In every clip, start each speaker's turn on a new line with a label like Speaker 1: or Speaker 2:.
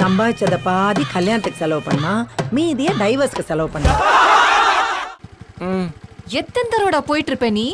Speaker 1: சம்பாதிச்சத பாதி கல்யாணத்துக்கு செலவு பண்ணா மீதியை டைவர்ஸ்க்கு செலவு பண்ணா.
Speaker 2: எத்தனை தடவை போயிட்டு இருப்ப நீ?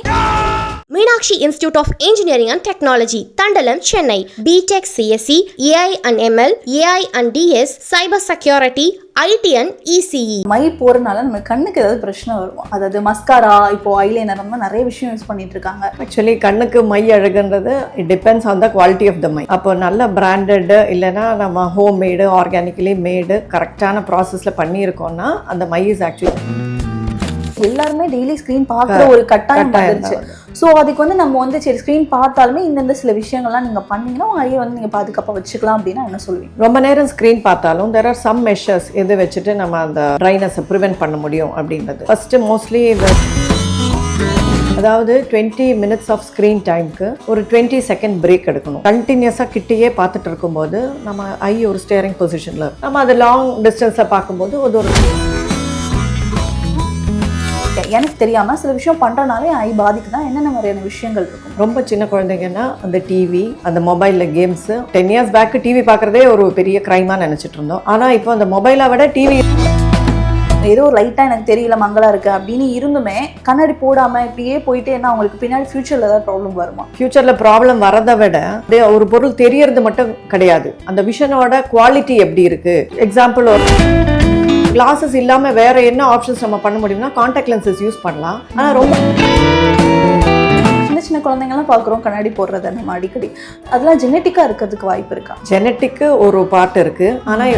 Speaker 3: Institute of Engineering and Technology, Tandalam, Chennai. BTech CSE, AI and ML, AI and DS, Cyber Security, IT and E ECE.
Speaker 4: மை போறனால நம்ம கண்ணுக்கு ஏதாவது பிரச்சனை வரும் அதாவது மஸ்காரா இப்போ ஐலைனர் அந்த நிறைய விஷயம் யூஸ் பண்ணிட்டு இருக்காங்க
Speaker 5: ஆக்சுவலி கண்ணுக்கு மை அழகுன்றது it depends on the quality of the my அப்போ நல்ல பிராண்டடு இல்லைன்னா நம்ம ஹோம் மேடு ஆர்கானிக்கலி மேடு கரெக்டான ப்ராசஸில் பண்ணியிருக்கோம்னா அந்த மை இஸ் ஆக்சுவலி
Speaker 4: எல்லாருமே டெய்லி ஸ்க்ரீன் பார்க்குற ஒரு கட்டாயம் வந்துருச்சு. ஸோ அதுக்கு வந்து நம்ம வந்து சரி ஸ்க்ரீன் பார்த்தாலுமே இந்தந்த சில விஷயங்கள்லாம் நீங்க பண்ணீங்கன்னா ஐயை வந்து நீங்க பாதுகாப்பா வச்சுக்கலாம் அப்படின்னா என்ன சொல்லுவீங்க?
Speaker 5: ரொம்ப நேரம் ஸ்க்ரீன் பார்த்தாலும் தெர் ஆர் சம் மெஷர்ஸ் எது வச்சுட்டு நம்ம அந்த ட்ரைனஸை ப்ரிவென்ட் பண்ண முடியும் அப்படின்றது. ஃபஸ்ட்டு மோஸ்ட்லி இந்த அதாவது டுவெண்ட்டி மினிட்ஸ் ஆஃப் ஸ்க்ரீன் டைம்க்கு ஒரு டுவெண்ட்டி செகண்ட் பிரேக் எடுக்கணும். கண்டினியூஸாக கிட்டேயே பார்த்துட்டு இருக்கும்போது நம்ம ஐ ஒரு ஸ்டேரிங் பொசிஷனில் நம்ம அது லாங் டிஸ்டன்ஸை பார்க்கும்போது அது ஒரு
Speaker 4: எனக்கு தெரியாம சில விஷயம் பண்றனாலே ஐ பாதிக்குதா? என்னென்ன மாதிரியான விஷயங்கள் இருக்கும்?
Speaker 5: ரொம்ப சின்ன குழந்தைங்கன்னா அந்த டிவி அந்த மொபைலில் games ten years back TV பார்க்குறதே ஒரு பெரிய க்ரைமாக நினச்சிட்டு இருந்தோம். ஆனால் இப்போ அந்த மொபைலை விட டிவி
Speaker 4: ஏதோ லைட்டா எனக்கு தெரியல மங்களா இருக்கு அப்படின்னு இருந்துமே கண்ணாடி போடாம இப்படியே போயிட்டே என்ன அவங்களுக்கு பின்னாடி ஃபியூச்சர்ல ஏதாவது ப்ராப்ளம் வருமா?
Speaker 5: ஃப்யூச்சரில் ப்ராப்ளம் வரதை விட ஒரு பொருள் தெரியறது மட்டும் கிடையாது. அந்த விஷனோட குவாலிட்டி எப்படி இருக்குது எக்ஸாம்பிள் ஒரு கிளாஸஸ் இல்லாமல் வேற என்ன ஆப்ஷன்ஸ் நம்ம பண்ண முடியும்னா காண்டாக்ட் லென்சஸ் யூஸ் பண்ணலாம். ஆனால் ரொம்ப
Speaker 4: சின்ன சின்ன குழந்தைங்கலாம் பார்க்குறோம் கண்ணாடி போடுறத நம்ம அடிக்கடி. அதெல்லாம் ஜெனட்டிக்கா இருக்கிறதுக்கு வாய்ப்பு இருக்கா?
Speaker 5: ஜெனட்டிக்கு ஒரு பார்ட் இருக்குது ஆனால்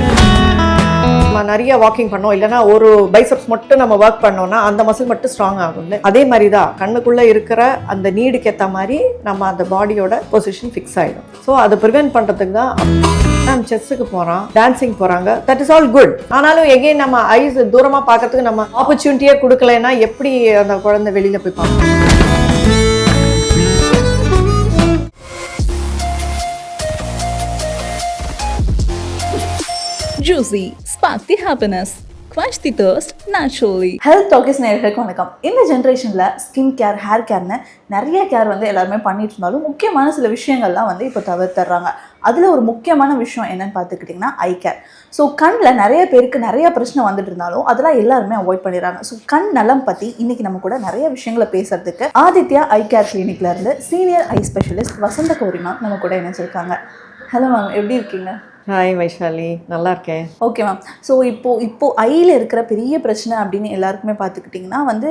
Speaker 5: நம்ம நிறைய வாக்கிங் பண்ணோம். இல்லைன்னா ஒரு பைசப்ஸ் மட்டும் நம்ம ஒர்க் பண்ணோம்னா அந்த மசில் மட்டும் ஸ்ட்ராங் ஆகும்ல அதே மாதிரி தான் கண்ணுக்குள்ளே இருக்கிற அந்த நீடுக்கு ஏற்ற மாதிரி நம்ம அந்த பாடியோட பொசிஷன் ஃபிக்ஸ் ஆகிடும் ஸோ அதை ப்ரிவென்ட் பண்ணுறதுக்கு தான் மேம் செஸ்ஸுக்கு போகிறோம் டான்சிங் போகிறாங்க தட் இஸ் ஆல் குட் ஆனாலும் எகைன் நம்ம ஐஸ் தூரமாக பார்க்கறதுக்கு நம்ம ஆப்பர்ச்சுனிட்டியே கொடுக்கலைன்னா எப்படி அந்த குழந்தை வெளியில் போய் பார்க்கணும்
Speaker 6: juicy spark the happiness quash the thirst naturally.
Speaker 4: Health talkies நேர்களுக்கு வணக்கம். இந்த ஜென்ரேஷனில் ஸ்கின் கேர் ஹேர் கேர்னு நிறைய கேர் வந்து எல்லாருமே பண்ணிட்டு இருந்தாலும் முக்கியமான சில விஷயங்கள்லாம் வந்து இப்போ தவிர்த்துறாங்க அதில் ஒரு முக்கியமான விஷயம் என்னன்னு பார்த்துக்கிட்டிங்கன்னா ஐ கேர் ஸோ கண்ணில் நிறைய பேருக்கு நிறைய பிரச்சனை வந்துட்டு இருந்தாலும் அதெல்லாம் எல்லாருமே அவாய்ட் பண்ணிடுறாங்க. ஸோ கண் நலம் பற்றி இன்னைக்கு நம்ம கூட நிறைய விஷயங்களை பேசுறதுக்கு ஆதித்யா ஐ கேர் கிளினிக்ல இருந்து senior I specialist Vasantha Gowri ma'am நம்ம கூட இணைச்சிருக்காங்க ஹலோ மேம் எப்படி இருக்கீங்க?
Speaker 5: ஹாய் வைஷாலி நல்லா இருக்கேன்.
Speaker 4: ஓகே மேம் ஸோ இப்போ இப்போ ஐயில் இருக்கிற பெரிய பிரச்சனை அப்படின்னு எல்லாருக்குமே பார்த்துக்கிட்டிங்கன்னா வந்து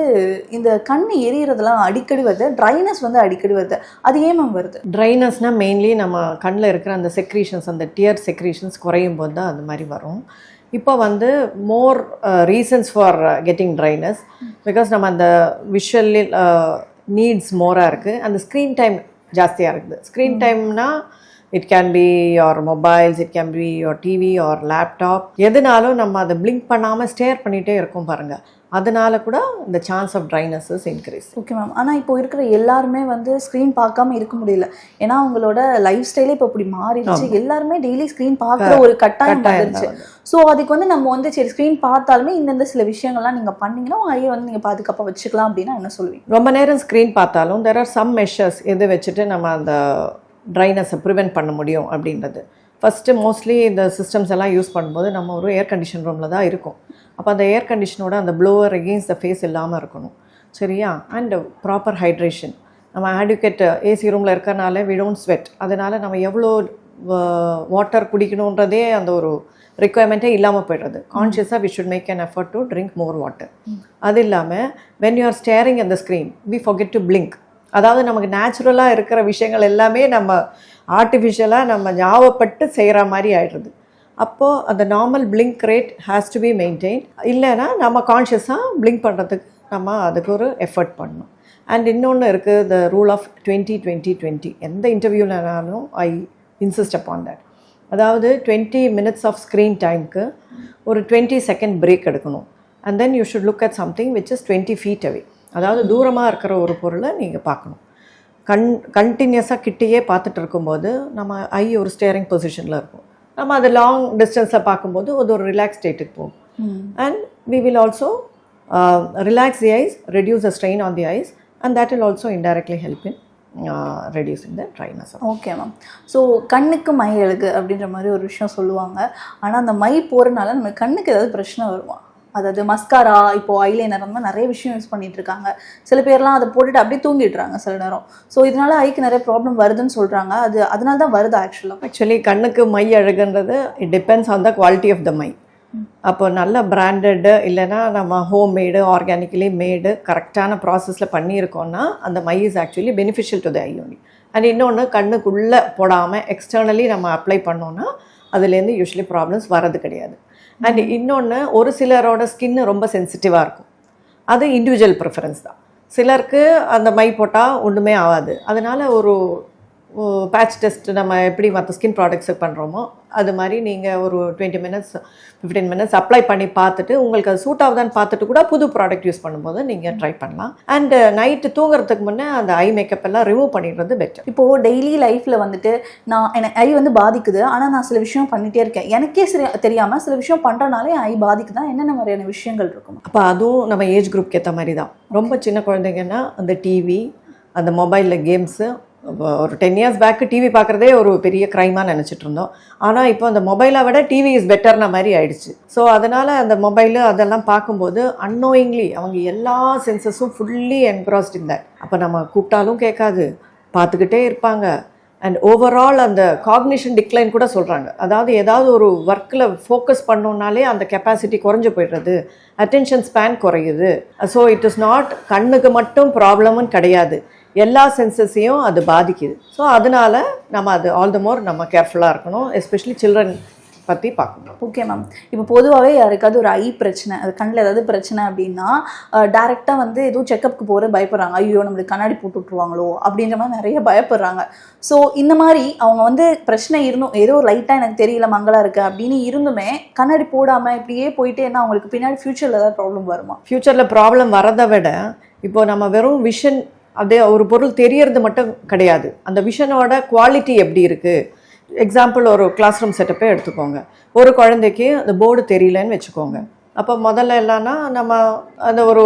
Speaker 4: இந்த கண் எரியறதெல்லாம் அடிக்கடி வருது. ட்ரைனஸ் வந்து அடிக்கடி வருது. அது ஏன் மேம் வருது?
Speaker 5: ட்ரைனஸ்னால் மெயின்லி நம்ம கண்ணில் இருக்கிற அந்த செக்ரீஷன்ஸ் அந்த டியர் செக்ரீஷன்ஸ் குறையும் போது தான் அது மாதிரி வரும். இப்போ வந்து more reasons for getting dryness because நம்ம அந்த விஷுவல் நீட்ஸ் மோராக இருக்குது அந்த ஸ்க்ரீன் டைம் ஜாஸ்தியாக இருக்குது. ஸ்க்ரீன் டைம்னா it can be your mobiles it can be your TV or laptop எதுனாலும் நம்ம அதை பிளிங்க் பண்ணாமல் ஸ்டேர் பண்ணிகிட்டே இருக்கோம் பாருங்கள் அதனால கூட இந்த chance of drynesses increase
Speaker 4: okay ma'am ஆனால் இப்போ இருக்கிற எல்லாருமே வந்து ஸ்க்ரீன் பார்க்காம இருக்க முடியல. ஏன்னா அவங்களோட லைஃப் ஸ்டைலே இப்போ இப்படி மாறிடுச்சு. எல்லாருமே டெய்லி ஸ்க்ரீன் பார்க்குற ஒரு கட்டாயம் வந்துருச்சு
Speaker 5: தான்.
Speaker 4: ஸோ அதுக்கு வந்து நம்ம வந்து சரி ஸ்க்ரீன் பார்த்தாலுமே இந்தந்த சில விஷயங்கள்லாம் நீங்கள் பண்ணீங்கன்னா ஐயை வந்து நீங்கள் பாதுகாப்பாக வச்சுக்கலாம் அப்படின்னா என்ன சொல்லுவீங்க?
Speaker 5: ரொம்ப நேரம் ஸ்க்ரீன் பார்த்தாலும் தெர் ஆர் சம் மெஷர்ஸ் எது வச்சுட்டு நம்ம அந்த ட்ரைனஸை ப்ரிவென்ட் பண்ண முடியும் அப்படின்றது. ஃபஸ்ட்டு மோஸ்ட்லி இந்த சிஸ்டம்ஸ் எல்லாம் யூஸ் பண்ணும்போது நம்ம ஒரு ஏர் கண்டிஷன் ரூமில் தான் இருக்கும். அப்போ அந்த ஏர் கண்டிஷனோட அந்த ப்ளோவர் அகெயின்ஸ்ட் த ஃபேஸ் இல்லாமல் இருக்கணும். சரியா? அண்ட் ப்ராப்பர் ஹைட்ரேஷன் நம்ம ஆடுகேட் ஏசி ரூமில் இருக்கறனால வி டோன்ட் ஸ்வெட் அதனால் நம்ம எவ்வளோ வாட்டர் குடிக்கணுன்றதே அந்த ஒரு ரிக்குவயர்மெண்ட்டே இல்லாமல் போய்டுறது. கான்ஷியஸாக we should make an effort to drink more water அது இல்லாமல் வென் யூ ஆர் ஸ்டேரிங் அந்த screen we forget to blink. அதாவது நமக்கு நேச்சுரலாக இருக்கிற விஷயங்கள் எல்லாமே நம்ம ஆர்டிஃபிஷியலாக நம்ம ஞாபகப்பட்டு செய்கிற மாதிரி ஆகிடுது அப்போது அந்த normal blink rate has to be maintain இல்லைன்னா நம்ம கான்ஷியஸாக பிளிங்க் பண்ணுறதுக்கு நம்ம அதுக்கு ஒரு எஃபர்ட் பண்ணணும். அண்ட் இன்னொன்று இருக்குது the rule of twenty twenty twenty எந்த இன்டர்வியூலனாலும் ஐ இன்சிஸ்ட் அப்பான் தட் அதாவது டுவெண்ட்டி மினிட்ஸ் ஆஃப் ஸ்க்ரீன் டைம்க்கு ஒரு டுவெண்ட்டி செகண்ட் பிரேக் எடுக்கணும். And then you should look at something which is twenty feet away அதாவது தூரமாக இருக்கிற ஒரு பொருளை நீங்கள் பார்க்கணும். கண் கண்டினியூஸாக கிட்டேயே பார்த்துட்டு இருக்கும்போது நம்ம ஐ ஒரு ஸ்டேரிங் பொசிஷனில் இருக்கும். நம்ம அது லாங் டிஸ்டன்ஸை பார்க்கும்போது அது ஒரு ரிலாக்ஸ் ஸ்டேட்டுக்கு போகும். And we will also relax the eyes reduce the strain on the eyes and that will also indirectly help in reducing the dryness
Speaker 4: okay ma'am so கண்ணுக்கு மை அழகு அப்படின்ற மாதிரி ஒரு விஷயம் சொல்லுவாங்க. ஆனால் அந்த மை போகிறனால நம்ம கண்ணுக்கு ஏதாவது பிரச்சனை வருமா? அதாவது மஸ்காரா இப்போ ஐலைனர் அந்த மாதிரி நிறைய விஷயம் யூஸ் பண்ணிட்டு இருக்காங்க சில பேர்லாம் அதை போட்டுட்டு அப்படியே தூங்கிடுறாங்க சில நேரம். ஸோ இதனால ஐக்கு நிறைய ப்ராப்ளம் வருதுன்னு சொல்கிறாங்க அது அதனால தான் வருது ஆக்சுவலாக
Speaker 5: ஆக்சுவலி கண்ணுக்கு மை அழகுன்றது it depends on the quality of the my. அப்போ நல்ல பிராண்டடு இல்லைன்னா நம்ம ஹோம் மேடு ஆர்கானிக்கலி மேடு கரெக்டான ப்ராசஸில் பண்ணியிருக்கோம்னா அந்த my is actually beneficial to the eye and இன்னொன்று கண்ணுக்குள்ளே போடாமல் எக்ஸ்டர்னலி நம்ம அப்ளை பண்ணோன்னா அதுலேருந்து யூஸ்வலி ப்ராப்ளம்ஸ் வரது கிடையாது. அண்ட் இன்னொன்று ஒரு சிலரோட ஸ்கின்னு ரொம்ப சென்சிட்டிவாக இருக்கும். அது இண்டிவிஜுவல் ப்ரிஃபரன்ஸ் தான். சிலருக்கு அந்த மை போட்டால் ஒன்றுமே ஆகாது. அதனால் ஒரு பேட்ச் டெஸ்ட் நம்ம எப்படி மற்ற ஸ்கின் ப்ராடக்ட்ஸு பண்ணுறோமோ அது மாதிரி நீங்கள் ஒரு twenty minutes fifteen minutes apply பண்ணி பார்த்துட்டு உங்களுக்கு அது சூட் ஆகுதான்னு பார்த்துட்டு கூட புது ப்ராடக்ட் யூஸ் பண்ணும்போது நீங்கள் ட்ரை பண்ணலாம். அண்ட் நைட்டு தூங்குறதுக்கு முன்னே அந்த ஐ மேக்கப் எல்லாம் ரிமூவ் பண்ணிடுறது பெட்டர்
Speaker 4: இப்போது டெய்லி லைஃப்பில் வந்துட்டு நான் எனக்கு ஐ வந்து பாதிக்குது. ஆனால் நான் சில விஷயம் பண்ணிகிட்டே இருக்கேன். எனக்கே சரி தெரியாமல் சில விஷயம் பண்ணுறனாலே ஐ பாதிக்குதா? என்னென்ன மாதிரியான விஷயங்கள் இருக்கும்?
Speaker 5: அப்போ அதுவும் நம்ம ஏஜ் குரூப்க்கு ஏற்ற மாதிரி தான் ரொம்ப சின்ன குழந்தைங்கன்னா அந்த டிவி அந்த மொபைலில் கேம்ஸு ஒரு டென் இயர்ஸ் பேக்கு டிவி பார்க்குறதே ஒரு பெரிய க்ரைமாக நினச்சிட்டு இருந்தோம் ஆனால் இப்போ அந்த மொபைலை விட டிவி இஸ் பெட்டர்ன மாதிரி ஆயிடுச்சு. ஸோ அதனால் அந்த மொபைலு அதெல்லாம் பார்க்கும்போது அன்னோயிங்லி அவங்க எல்லா சென்சஸும் ஃபுல்லி என்க்ராஸ்ட் இந்த அப்போ நம்ம கூப்பிட்டாலும் கேட்காது. பார்த்துக்கிட்டே இருப்பாங்க. அண்ட் ஓவரால் அந்த காக்னிஷன் டிக்ளைன் கூட சொல்கிறாங்க அதாவது ஏதாவது ஒரு ஒர்க்கில் ஃபோக்கஸ் பண்ணோன்னாலே அந்த கெப்பாசிட்டி குறைஞ்சு போயிடுறது. அட்டென்ஷன் ஸ்பேன் குறையுது. ஸோ இட் இஸ் நாட் கண்ணுக்கு மட்டும் ப்ராப்ளம்னு கிடையாது. எல்லா சென்சஸையும் அது பாதிக்குது. ஸோ அதனால நம்ம அது ஆல் த மோர் நம்ம கேர்ஃபுல்லாக இருக்கணும் எஸ்பெஷலி சில்ட்ரன் பற்றி பார்க்கணும்.
Speaker 4: ஓகே மேம் இப்போ பொதுவாகவே யாருக்காவது ஒரு ஐ பிரச்சனை அது கண்ணில் ஏதாவது பிரச்சனை அப்படின்னா டேரெக்டாக வந்து எதுவும் செக்கப்புக்கு போகிற பயப்படுறாங்க. ஐயோ நம்மளுக்கு கண்ணாடி போட்டு விட்ருவாங்களோ அப்படின்ற மாதிரி நிறைய பயப்படுறாங்க. ஸோ இந்த மாதிரி அவங்க வந்து பிரச்சனை இருந்தும் ஏதோ லைட்டாக எனக்கு தெரியல மங்களா இருக்கு அப்படின்னு இருந்துமே கண்ணாடி போடாமல் இப்படியே போயிட்டே அவங்களுக்கு பின்னாடி ஃப்யூச்சரில் ஏதாவது ப்ராப்ளம் வருமா?
Speaker 5: ஃப்யூச்சரில் ப்ராப்ளம் வரதை விட இப்போ நம்ம வெறும் விஷன் அப்படியே ஒரு பொருள் தெரியறது மட்டும் கிடையாது. அந்த விஷனோட குவாலிட்டி எப்படி இருக்குது எக்ஸாம்பிள் ஒரு கிளாஸ் ரூம் செட்டப்பே எடுத்துக்கோங்க. ஒரு குழந்தைக்கு அந்த போர்டு தெரியலன்னு வச்சுக்கோங்க. அப்போ முதல்ல எல்லாம்னா நம்ம அந்த ஒரு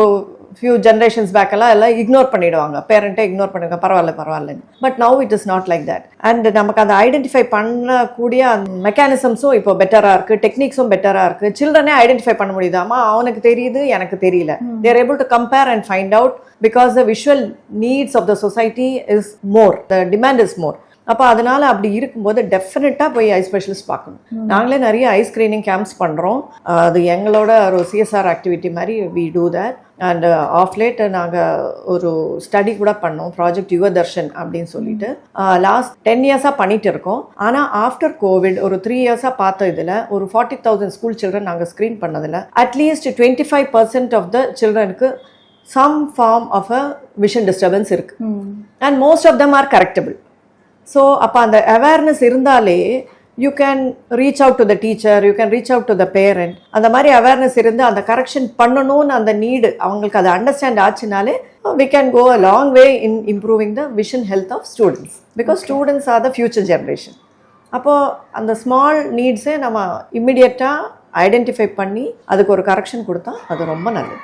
Speaker 5: ஃபியூ ஜென்ரேஷன்ஸ் பேக்கெல்லாம் எல்லாம் இக்னோர் பண்ணிடுவாங்க. பேரண்ட்டே இக்னோர் பண்ணுங்க. பரவாயில்ல பரவாயில்லன்னு. But now it is not like that and நமக்கு அதை ஐடென்டிஃபை பண்ணக்கூடிய மெக்கானிசம்ஸும் இப்போ பெட்டராக இருக்குது டெக்னிக்ஸும் பெட்டராக இருக்குது சில்ட்ரனே ஐடென்டிஃபை பண்ண முடியுதாமா? அவனுக்கு தெரியுது எனக்கு தெரியல. They're able to compare and find out because the visual needs of the society is more the demand is more அப்போ அதனால அப்படி இருக்கும்போது டெஃபினட்டாக போய் ஐ ஸ்பெஷலிஸ்ட் பார்க்கணும். நாங்களே நிறைய ஐ ஸ்க்ரீனிங் கேம்ப்ஸ் பண்ணுறோம் அது எங்களோட ஒரு சிஎஸ்ஆர் ஆக்டிவிட்டி மாதிரி we do that and of late நாங்கள் ஒரு ஸ்டடி கூட பண்ணோம் ப்ராஜெக்ட் யுவ தர்ஷன் அப்படின்னு சொல்லிட்டு. லாஸ்ட் டென் இயர்ஸாக பண்ணிட்டு இருக்கோம். ஆனால் ஆஃப்டர் கோவிட் ஒரு த்ரீ இயர்ஸாக பார்த்த இதில் ஒரு ஃபார்ட்டி தௌசண்ட் ஸ்கூல் சில்ட்ரன் நாங்கள் ஸ்க்ரீன் பண்ணதில் at least twenty five percent of the சில்ட்ரனுக்கு some form of a vision disturbance இருக்கு. And most of them are correctable so அப்போ அந்த அவேர்னஸ் இருந்தாலே you can reach out to the teacher you can reach out to the parent அந்த மாதிரி awareness இருந்து அந்த correction பண்ணணும்னு அந்த நீடு அவங்களுக்கு அதை understand ஆச்சுனாலே we can go a long way in improving the vision health of students because students are the future generation அப்போது அந்த ஸ்மால் நீட்ஸே நம்ம இம்மிடியட்டாக ஐடென்டிஃபை பண்ணி அதுக்கு ஒரு கரெக்ஷன் கொடுத்தா அது ரொம்ப நல்லது.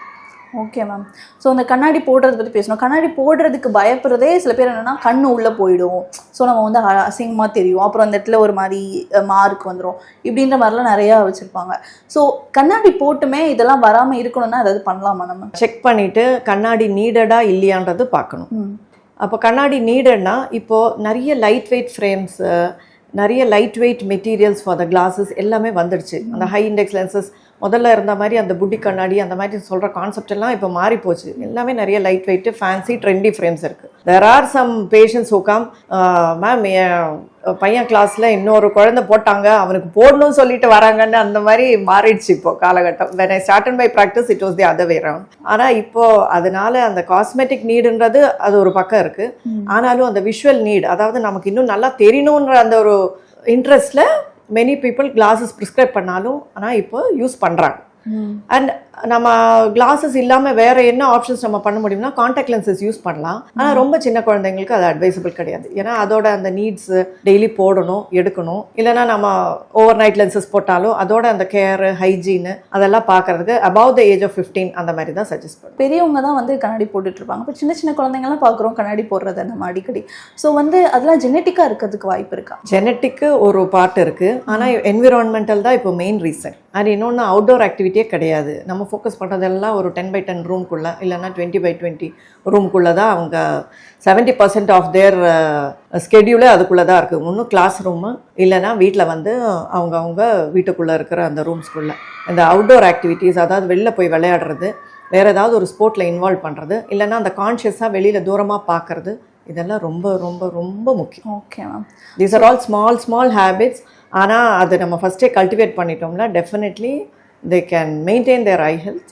Speaker 4: ஓகே மேம் ஸோ அந்த கண்ணாடி போடுறத பற்றி பேசணும். கண்ணாடி போடுறதுக்கு பயப்படுறதே சில பேர் என்னன்னா கண்ணு உள்ளே போயிடும். ஸோ நம்ம வந்து அ- அசிங்கமா தெரியும். அப்புறம் அந்த இடத்துல ஒரு மாதிரி மார்க் வந்துடும் இப்படின்ற மாதிரிலாம் நிறையா வச்சுருப்பாங்க. ஸோ கண்ணாடி போட்டுமே இதெல்லாம் வராமல் இருக்கணும்னா ஏதாவது பண்ணலாமா நம்ம?
Speaker 5: செக் பண்ணிவிட்டு கண்ணாடி நீடடா இல்லையான்றது பார்க்கணும். அப்போ கண்ணாடி நீடட்னா இப்போது நிறைய லைட் வெயிட் ஃப்ரேம்ஸு நிறைய light weight materials for the glasses எல்லாமே வந்துடுச்சு. அந்த ஹை இண்டெக்ஸ் லென்சஸ் முதல்ல இருந்த மாதிரி அந்த புட்டி கண்ணாடி அந்த மாதிரி சொல்கிற கான்செப்ட் எல்லாம் இப்போ மாறி போச்சு எல்லாமே நிறைய light weight fancy trendy frames இருக்குது there are some patients who ma'am என் பையன் கிளாஸில் இன்னொரு குழந்தை போட்டாங்க அவனுக்கு போடணும்னு சொல்லிட்டு வராங்கன்னு அந்த மாதிரி மாறிடுச்சு இப்போ காலகட்டம். I started my practice it was the other way around. ஆனால் இப்போ அதனால அந்த காஸ்மெட்டிக் நீடுன்றது அது ஒரு பக்கம் இருக்கு. ஆனாலும் அந்த விஷுவல் நீட் அதாவது நமக்கு இன்னும் நல்லா தெரியணுன்ற அந்த ஒரு இன்ட்ரெஸ்ட்ல மெனி பீப்புள் கிளாஸஸ் ப்ரிஸ்கிரைப் பண்ணாலும் ஆனால் இப்போ யூஸ் பண்ணுறாங்க அண்ட் நம்ம கிளாஸஸ் இல்லாமல் வேற என்ன ஆப்ஷன்ஸ் நம்ம பண்ண முடியும்னா காண்டாக்ட் லென்சஸ் யூஸ் பண்ணலாம். ஆனால் ரொம்ப சின்ன குழந்தைங்களுக்கு அது அட்வைசபிள் கிடையாது. ஏன்னா அதோட அந்த நீட்ஸ் டெய்லி போடணும் எடுக்கணும். இல்லைன்னா நம்ம ஓவர் நைட் லென்சஸ் போட்டாலும் அதோட அந்த கேர் ஹைஜீன் அதெல்லாம் பார்க்கறதுக்கு above த ஏஜ் ஆஃப் 15 அந்த மாதிரி தான் சஜஸ்ட் பண்ணுவோம்.
Speaker 4: பெரியவங்க தான் வந்து கண்ணாடி போட்டுட்டு இருப்பாங்க. இப்போ சின்ன சின்ன குழந்தைங்கலாம் பார்க்குறோம் கண்ணாடி போடுறத நம்ம அடிக்கடி. ஸோ வந்து அதெல்லாம் ஜெனட்டிக்காக இருக்கிறதுக்கு வாய்ப்பு இருக்கா?
Speaker 5: ஜெனட்டிக்கு ஒரு பார்ட் இருக்குது ஆனால் என்விரான்மெண்டல் தான் இப்போ மெயின் ரீசன் அண்ட் இன்னொன்று அவுட்டோர் ஆக்டிவிட்டியே கிடையாது. நம்ம ஃபோக்கஸ் பண்ணுறதெல்லாம் ஒரு டென் பை டென் ரூம்குள்ளே இல்லைன்னா டுவெண்ட்டி பை டுவெண்ட்டி ரூம்குள்ளே தான் அவங்க செவன்ட்டி பர்சன்ட் ஆஃப் தேர் ஸ்கெடியூலே அதுக்குள்ளே தான் இருக்குது ஒன்றும் கிளாஸ் ரூமு இல்லைன்னா வீட்டில் வந்து அவங்க அவங்க வீட்டுக்குள்ளே இருக்கிற அந்த ரூம்ஸ்குள்ளே இந்த அவுட்டோர் ஆக்டிவிட்டீஸ் அதாவது வெளில போய் விளையாடுறது வேறு ஏதாவது ஒரு ஸ்போர்ட்டில் இன்வால்வ் பண்ணுறது இல்லைன்னா அந்த கான்ஷியஸாக வெளியில் தூரமாக பார்க்குறது இதெல்லாம் ரொம்ப ரொம்ப ரொம்ப முக்கியம்.
Speaker 4: Okay ma'am
Speaker 5: these are all small small habits ஆனால் அது நம்ம ஃபஸ்ட்டே கல்டிவேட் பண்ணிட்டோம்னா definitely they can maintain their eye health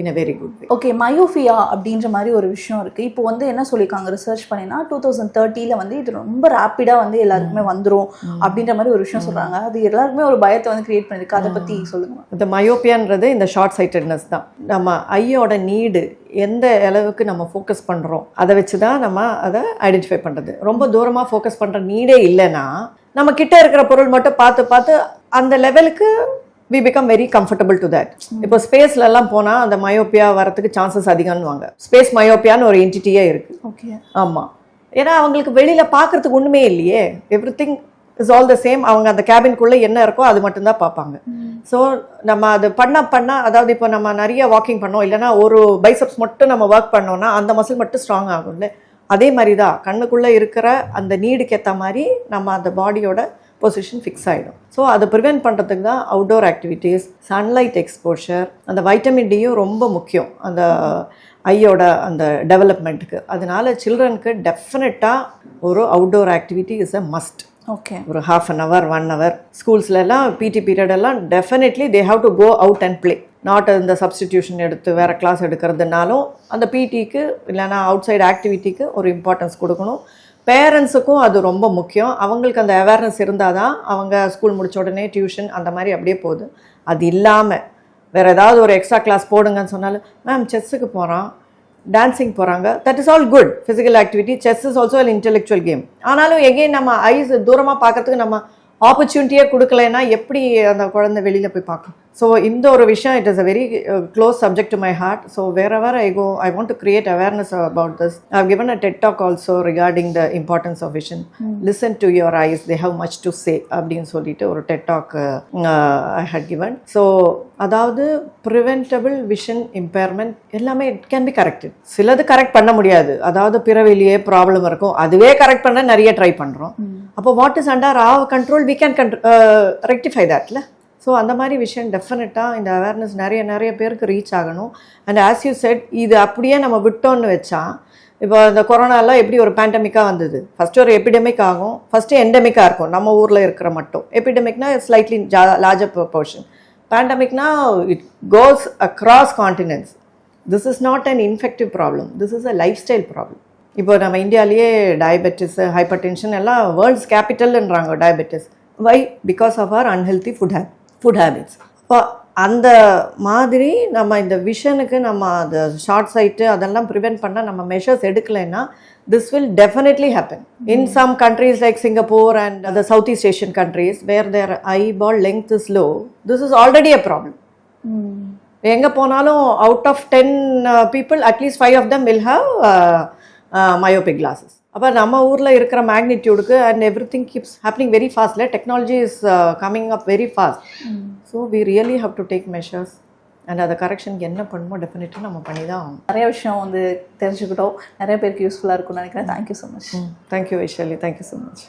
Speaker 5: in a very good way
Speaker 4: okay myopia அப்படின்ற மாதிரி ஒரு விஷயம் இருக்குது இப்போ வந்து என்ன சொல்லியிருக்காங்க ரிசர்ச் பண்ணினா டூ தௌசண்ட் தேர்ட்டியில் வந்து இது ரொம்ப ரேப்பிடாக வந்து எல்லாருக்குமே வந்துரும் அப்படின்ற மாதிரி ஒரு விஷயம் சொல்கிறாங்க அது எல்லாருக்குமே ஒரு பயத்தை வந்து கிரியேட் பண்ணிருக்கு. அதை பற்றி சொல்லுங்க.
Speaker 5: இந்த மயோப்பியான்றது இந்த ஷார்ட் சைட்டட்னஸ் தான். நம்ம ஐயோட நீடு எந்த அளவுக்கு நம்ம ஃபோக்கஸ் பண்ணுறோம் அதை வச்சு தான் நம்ம அதை ஐடென்டிஃபை பண்ணுறது ரொம்ப தூரமாக ஃபோக்கஸ் பண்ணுற நீடே இல்லைன்னா நம்ம கிட்ட இருக்கிற பொருள் மட்டும் பார்த்து பார்த்து அந்த லெவலுக்கு we become very comfortable to that இப்போ ஸ்பேஸ்ல எல்லாம் போனால் அந்த மயோப்பியா வரதுக்கு சான்சஸ் அதிகம்னுவாங்க. ஸ்பேஸ் மயோப்பியான்னு ஒரு என்டிட்டியே இருக்கு.
Speaker 4: ஓகே
Speaker 5: ஆமாம் ஏன்னா அவங்களுக்கு வெளியில் பார்க்கறதுக்கு ஒன்றுமே இல்லையே. Everything is all the same அவங்க அந்த கேபின்குள்ளே என்ன இருக்கோ அது மட்டும்தான் பார்ப்பாங்க. ஸோ நம்ம அது பண்ண பண்ண அதாவது இப்போ நம்ம நிறைய வாக்கிங் பண்ணோம். இல்லைன்னா ஒரு பைசப்ஸ் மட்டும் நம்ம ஒர்க் பண்ணோம்னா அந்த மசில் மட்டும் ஸ்ட்ராங் ஆகும்ல. அதே மாதிரி தான் கண்ணுக்குள்ளே இருக்கிற அந்த நீடுக்கு ஏற்ற மாதிரி நம்ம அந்த பாடியோட பொசிஷன் ஃபிக்ஸ் ஆகிடும் ஸோ அதை ப்ரிவென்ட் பண்ணுறதுக்கு தான் அவுட்டோர் ஆக்டிவிட்டீஸ் சன்லைட் எக்ஸ்போஷர் அந்த வைட்டமின் டியும் ரொம்ப முக்கியம். அந்த ஐயோட அந்த டெவலப்மெண்ட்டுக்கு அதனால சில்ட்ரனுக்கு டெஃபினட்டாக ஒரு outdoor activity is a must
Speaker 4: okay
Speaker 5: ஒரு half an hour one hour ஸ்கூல்ஸ்லலாம் PT period எல்லாம் definitely they have to go out and play not இந்த சப்ஸ்டிடியூஷன் எடுத்து வேறு கிளாஸ் எடுக்கிறதுனாலும் அந்த பிடிக்கு இல்லைன்னா அவுட் சைடு ஆக்டிவிட்டிக்கு ஒரு இம்பார்ட்டன்ஸ் கொடுக்கணும். பேரண்ட்ஸுக்கும் அது ரொம்ப முக்கியம். அவங்களுக்கு அந்த அவேர்னஸ் இருந்தால் தான் அவங்க ஸ்கூல் முடிச்ச உடனே டியூஷன் அந்த மாதிரி அப்படியே போகுது. அது இல்லாமல் வேறு ஏதாவது ஒரு எக்ஸ்ட்ரா கிளாஸ் போடுங்கன்னு சொன்னாலும் மேம் செஸ்ஸுக்கு போகிறான் டான்சிங் போகிறாங்க that is all good physical activity chess is also all intellectual game ஆனாலும் எகெயின் நம்ம ஐஸ் தூரமாக பார்க்கறதுக்கு நம்ம ஆப்பர்ச்சுனிட்டியே கொடுக்கலைன்னா எப்படி அந்த குழந்தை வெளியில் போய் பார்க்கும்? ஸோ இந்த ஒரு விஷயம் it is a very close subject to my heart so wherever I go I want to create awareness about this I given a TED talk also regarding the importance of vision listen to your eyes they have much to say அப்படின்னு சொல்லிட்டு ஒரு TED talk I had given so அதாவது preventable vision impairment எல்லாமே it can be corrected சிலது correct பண்ண முடியாது. அதாவது பிறவிலேயே problem இருக்கும். அதுவே கரெக்ட் பண்ண நிறைய ட்ரை பண்ணுறோம் அப்போ what is under our control we can can't rectify தட்ல ஸோ அந்த மாதிரி விஷயம் டெஃபினட்டாக இந்த அவேர்னஸ் நிறைய நிறைய பேருக்கு ரீச் ஆகணும். அண்ட் ஆஸ் யூ செட் இது அப்படியே நம்ம விட்டோம்னு வச்சா இப்போ இந்த கொரோனாலாம் எப்படி ஒரு பேண்டமிக்காக வந்தது? ஃபஸ்ட்டு ஒரு எபிடமிக் ஆகும். ஃபஸ்ட்டு எண்டமிக்காக இருக்கும். நம்ம ஊரில் இருக்கிற மட்டும். எபிடமிக்னா ஸ்லைட்லி ஜா larger proportion பேண்டமிக்னா it goes across continents this is not an infective problem this is a lifestyle problem இப்போ நம்ம இந்தியாவிலேயே டயபெட்டிஸ் ஹைப்பர் டென்ஷன் எல்லாம் world's கேபிட்டல்ன்றாங்க diabetes why because of our unhealthy food hab food habits இப்போ அந்த மாதிரி நம்ம இந்த விஷனுக்கு நம்ம அந்த ஷார்ட் சைட்டு அதெல்லாம் ப்ரிவென்ட் பண்ண நம்ம மெஷர்ஸ் எடுக்கலைன்னா this will definitely happen in some countries like Singapore and the south east Asian countries where their eyeball length is low this is already a problem எங்கே போனாலும் out of ten people at least five of them will have myopic glasses அப்போ நம்ம ஊரில் இருக்கிற மேக்னிடியூடுக்கு and everything keeps happening very ஃபாஸ்ட்ல technology is coming up very fast so we really have to take measures and அதை கரெக்ஷனுக்கு என்ன பண்ணுமோ definitely நம்ம பண்ணி தான்
Speaker 4: நிறைய விஷயம் வந்து தெரிஞ்சுக்கிட்டோம். நிறைய பேருக்கு யூஸ்ஃபுல்லாக இருக்கும்னு நினைக்கிறேன். Thank you so much
Speaker 5: thank you Vaishali thank you so much